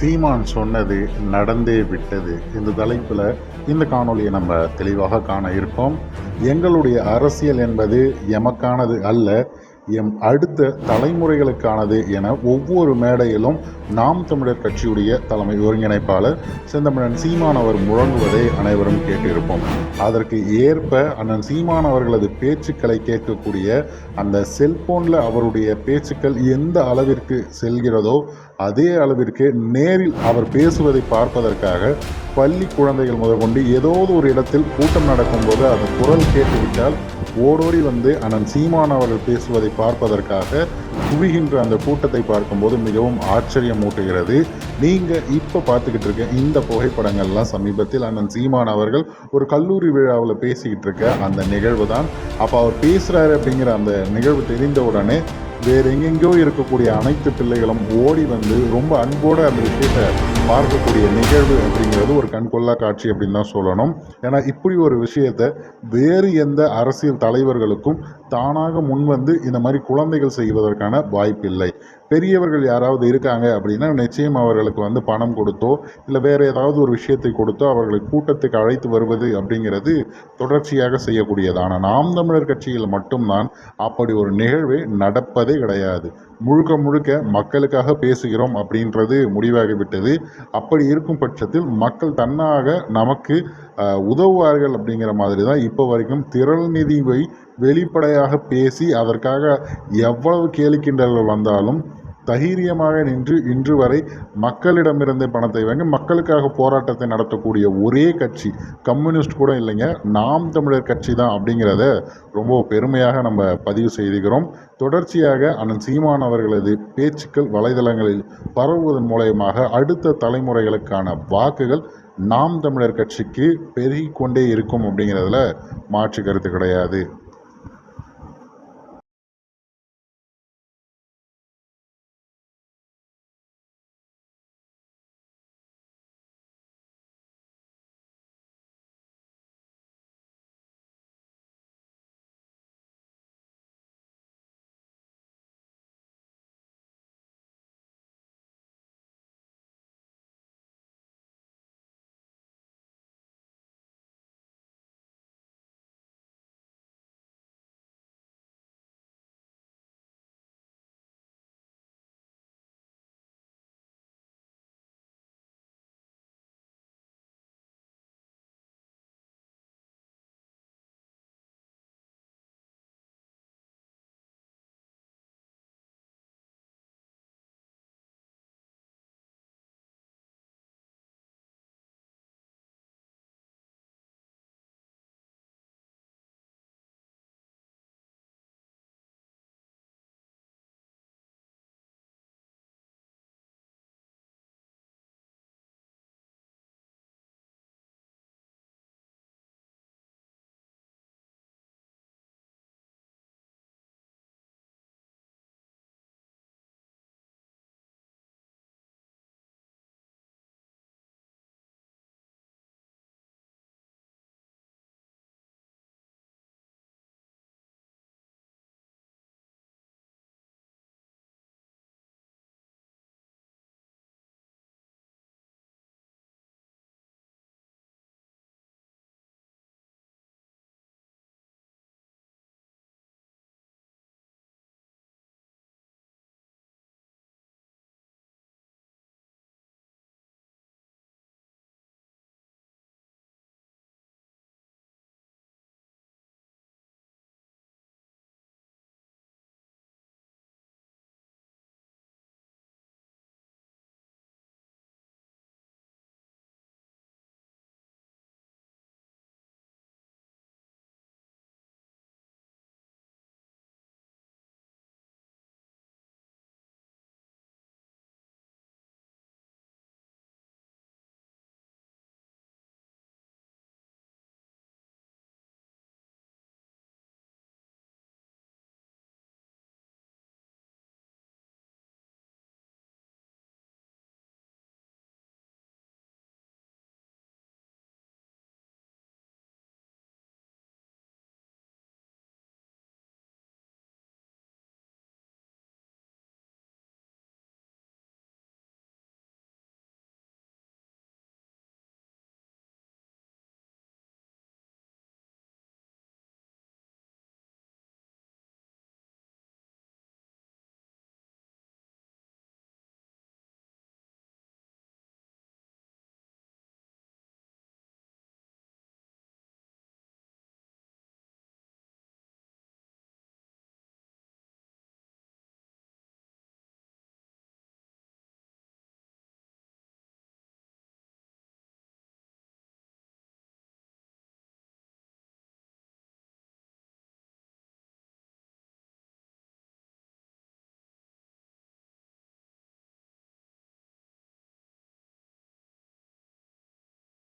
சீமான் சொன்னது நடந்தே விட்டது. இந்த தலைப்பில் இந்த காணொளியை நம்ம தெளிவாக காண இருக்கோம் எங்களுடைய அரசியல் என்பது எமக்கானது அல்ல எம் அடுத்த தலைமுறைகளுக்கானது என ஒவ்வொரு மேடையிலும் நாம் தமிழர் கட்சியுடைய தலைமை ஒருங்கிணைப்பாளர் செந்தமிழன் சீமானவர் முழங்குவதை அனைவரும் கேட்டிருப்போம். அதற்கு ஏற்ப அண்ணன் சீமானவர்களது பேச்சுக்களை கேட்கக்கூடிய அந்த செல்போனில் அவருடைய பேச்சுக்கள் எந்த அளவிற்கு செல்கிறதோ அதே அளவிற்கு நேரில் அவர் பேசுவதை பார்ப்பதற்காக பள்ளி குழந்தைகள் முதற்கொண்டு ஏதோ ஒரு இடத்தில் கூட்டம் நடக்கும்போது அது குரல் கேட்டுவிட்டால் ஓடோடி வந்து அண்ணன் சீமான் அவர்கள் பேசுவதை பார்ப்பதற்காக குவிகின்ற அந்த கூட்டத்தை பார்க்கும்போது மிகவும் ஆச்சரியம் ஊட்டுகிறது நீங்கள் இப்போ பார்த்துக்கிட்டு இருக்க இந்த புகைப்படங்கள்லாம் சமீபத்தில் அண்ணன் சீமான் அவர்கள் ஒரு கல்லூரி விழாவில் பேசிக்கிட்டு இருக்க அந்த நிகழ்வு தான் அப்போ அவர் பேசுகிறாரு அப்படிங்கிற அந்த நிகழ்வு தெரிந்த உடனே வேறு எங்கெங்கேயோ இருக்கக்கூடிய அனைத்து பிள்ளைகளும் ஓடி வந்து ரொம்ப அன்போடு அந்த விஷயத்தை பார்க்கக்கூடிய நிகழ்வு அப்படிங்கிறது ஒரு கண்கொள்ளா காட்சி அப்படின்னு தான் சொல்லணும். ஏன்னா இப்படி ஒரு விஷயத்தை வேறு எந்த அரசியல் தலைவர்களுக்கும் தானாக முன்வந்து இந்த மாதிரி குழந்தைகள் செய்வதற்கான வாய்ப்பில்லை. பெரியவர்கள் யாராவது இருக்காங்க அப்படின்னா நிச்சயம் அவர்களுக்கு வந்து பணம் கொடுத்தோ இல்லை வேறு ஏதாவது ஒரு விஷயத்தை கொடுத்தோ அவர்களை கூட்டத்துக்கு அழைத்து வருவது அப்படிங்கிறது தொடர்ச்சியாக செய்யக்கூடியது. ஆனால் நாம் தமிழர் கட்சியில் மட்டும்தான் அப்படி ஒரு நிகழ்வே நடப்பதே கிடையாது. முழுக்க முழுக்க மக்களுக்காக பேசுகிறோம் அப்படின்றது முடிவாகிவிட்டது அப்படி இருக்கும் பட்சத்தில் மக்கள் தன்னாக நமக்கு உதவுவார்கள் அப்படிங்கிற மாதிரி தான் இப்போ வரைக்கும் திரள் நிதிவை வெளிப்படையாக பேசி அதற்காக எவ்வளவு கேலிக்கிண்டல்கள் வந்தாலும் தைரியமாக நின்று இன்று வரை மக்களிடமிருந்து பணத்தை வாங்கி மக்களுக்காக போராட்டத்தை நடத்தக்கூடிய ஒரே கட்சி. கம்யூனிஸ்ட் கூட இல்லைங்க. நாம் தமிழர் கட்சி தான் அப்படிங்கிறத ரொம்ப பெருமையாக நம்ம பதிவு செய்துகிறோம். தொடர்ச்சியாக அண்ணன் சீமான் அவர்களது பேச்சுக்கள் வலைதளங்களில் பரவுவதன் மூலயமாக அடுத்த தலைமுறைகளுக்கான வாக்குகள் நாம் தமிழர் கட்சிக்கு பெருகிக்கொண்டே இருக்கும் அப்படிங்கிறதுல மாற்று கருத்து கிடையாது.